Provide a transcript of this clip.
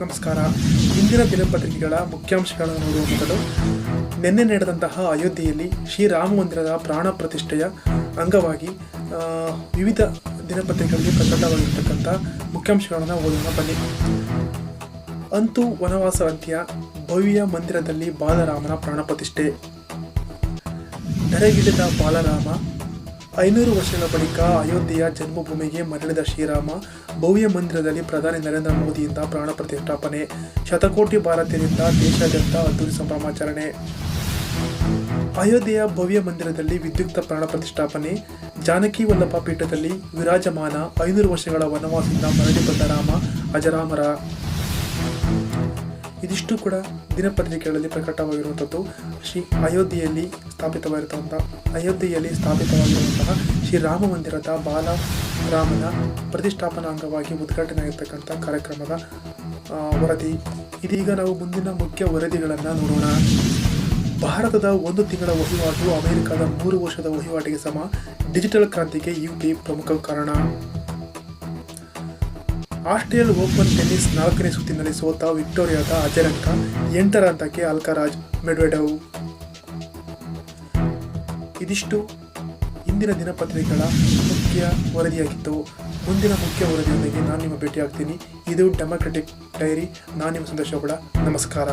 ನಮಸ್ಕಾರ. ಇಂದಿನ ದಿನಪತ್ರಿಕೆಗಳ ಮುಖ್ಯಾಂಶಗಳನ್ನು ನೋಡುವ ಮೊದಲು, ನಿನ್ನೆ ನಡೆದಂತಹ ಅಯೋಧ್ಯೆಯಲ್ಲಿ ಶ್ರೀರಾಮ ಮಂದಿರದ ಪ್ರಾಣ ಪ್ರತಿಷ್ಠೆಯ ಅಂಗವಾಗಿ ವಿವಿಧ ದಿನಪತ್ರಿಕೆಗಳಲ್ಲಿ ಪ್ರಕಟವಾಗಿರ್ತಕ್ಕಂಥ ಮುಖ್ಯಾಂಶಗಳನ್ನು ಓದೋಣ ಬನ್ನಿ. ಅಂತೂ ವನವಾಸ ಅಂತ್ಯ, ಭವ್ಯ ಮಂದಿರದಲ್ಲಿ ಬಾಲರಾಮನ ಪ್ರಾಣ ಪ್ರತಿಷ್ಠೆ. ಧರೆಗಿಳಿದ ಬಾಲರಾಮ ಐನೂರು ವರ್ಷಗಳ ಬಳಿಕ ಅಯೋಧ್ಯೆಯ ಜನ್ಮಭೂಮಿಗೆ ಮರಳಿದ ಶ್ರೀರಾಮ, ಭವ್ಯ ಮಂದಿರದಲ್ಲಿ ಪ್ರಧಾನಿ ನರೇಂದ್ರ ಮೋದಿಯಿಂದ ಪ್ರಾಣ ಪ್ರತಿಷ್ಠಾಪನೆ, ಶತಕೋಟಿ ಭಾರತೀಯರಿಂದ ದೇಶಾದ್ಯಂತ ಅದ್ದೂರಿ ಸಂಭ್ರಮಾಚರಣೆ. ಅಯೋಧ್ಯೆಯ ಭವ್ಯ ಮಂದಿರದಲ್ಲಿ ವಿದ್ಯುಕ್ತ ಪ್ರಾಣ ಪ್ರತಿಷ್ಠಾಪನೆ, ಜಾನಕಿ ವಲ್ಲಭ ಪೀಠದಲ್ಲಿ ವಿರಾಜಮಾನ ಐನೂರು ವರ್ಷಗಳ ವನವಾಸದಿಂದ ಮರಳಿ ಬಂದ ರಾಮ, ಅಜರಾಮರ. ಇದಿಷ್ಟು ಕೂಡ ದಿನಪತ್ರಿಕೆಗಳಲ್ಲಿ ಪ್ರಕಟವಾಗಿರುವಂಥದ್ದು. ಶ್ರೀ ಅಯೋಧ್ಯೆಯಲ್ಲಿ ಸ್ಥಾಪಿತವಾಗಿರುವಂಥ, ಅಯೋಧ್ಯೆಯಲ್ಲಿ ಸ್ಥಾಪಿತವಾಗಿರುವಂತಹ ಶ್ರೀ ರಾಮ ಮಂದಿರದ ಬಾಲರಾಮನ ಪ್ರತಿಷ್ಠಾಪನಾ ಅಂಗವಾಗಿ ಉದ್ಘಾಟನೆ ಆಗಿರ್ತಕ್ಕಂಥ ಕಾರ್ಯಕ್ರಮದ ವರದಿ. ಇದೀಗ ನಾವು ಮುಂದಿನ ಮುಖ್ಯ ವರದಿಗಳನ್ನು ನೋಡೋಣ. ಭಾರತದ ಒಂದು ತಿಂಗಳ ವಹಿವಾಟು ಅಮೆರಿಕದ ಮೂರು ವರ್ಷದ ವಹಿವಾಟಿಗೆ ಸಮ. ಡಿಜಿಟಲ್ ಕ್ರಾಂತಿಗೆ ಯು ಪ್ರಮುಖ ಕಾರಣ. ಆಸ್ಟ್ರೇಲಿಯನ್ ಓಪನ್ ಟೆನ್ನಿಸ್ ನಾಲ್ಕನೇ ಸುತ್ತಿನಲ್ಲಿ ಸೋತ ವಿಕ್ಟೋರಿಯಾದ ಅಜರಂಕ ಎಂಟರ ಹಂತಕ್ಕೆ ಅಲ್ಕರಾಜ್ ಮೆಡ್ವೆಡವ್. ಇದಿಷ್ಟು ಇಂದಿನ ದಿನಪತ್ರಿಕೆಗಳ ಮುಖ್ಯ ವರದಿಯಾಗಿತ್ತು ಮುಂದಿನ ಮುಖ್ಯ ವರದಿಯೊಂದಿಗೆ ನಾನು ನಿಮ್ಮ ಭೇಟಿಯಾಗ್ತೀನಿ. ಇದು ಡೆಮೊಕ್ರೆಟಿಕ್ ಡೈರಿ. ನಾನು ನಿಮ್ಮ ಸಂದೇಶ ನಮಸ್ಕಾರ.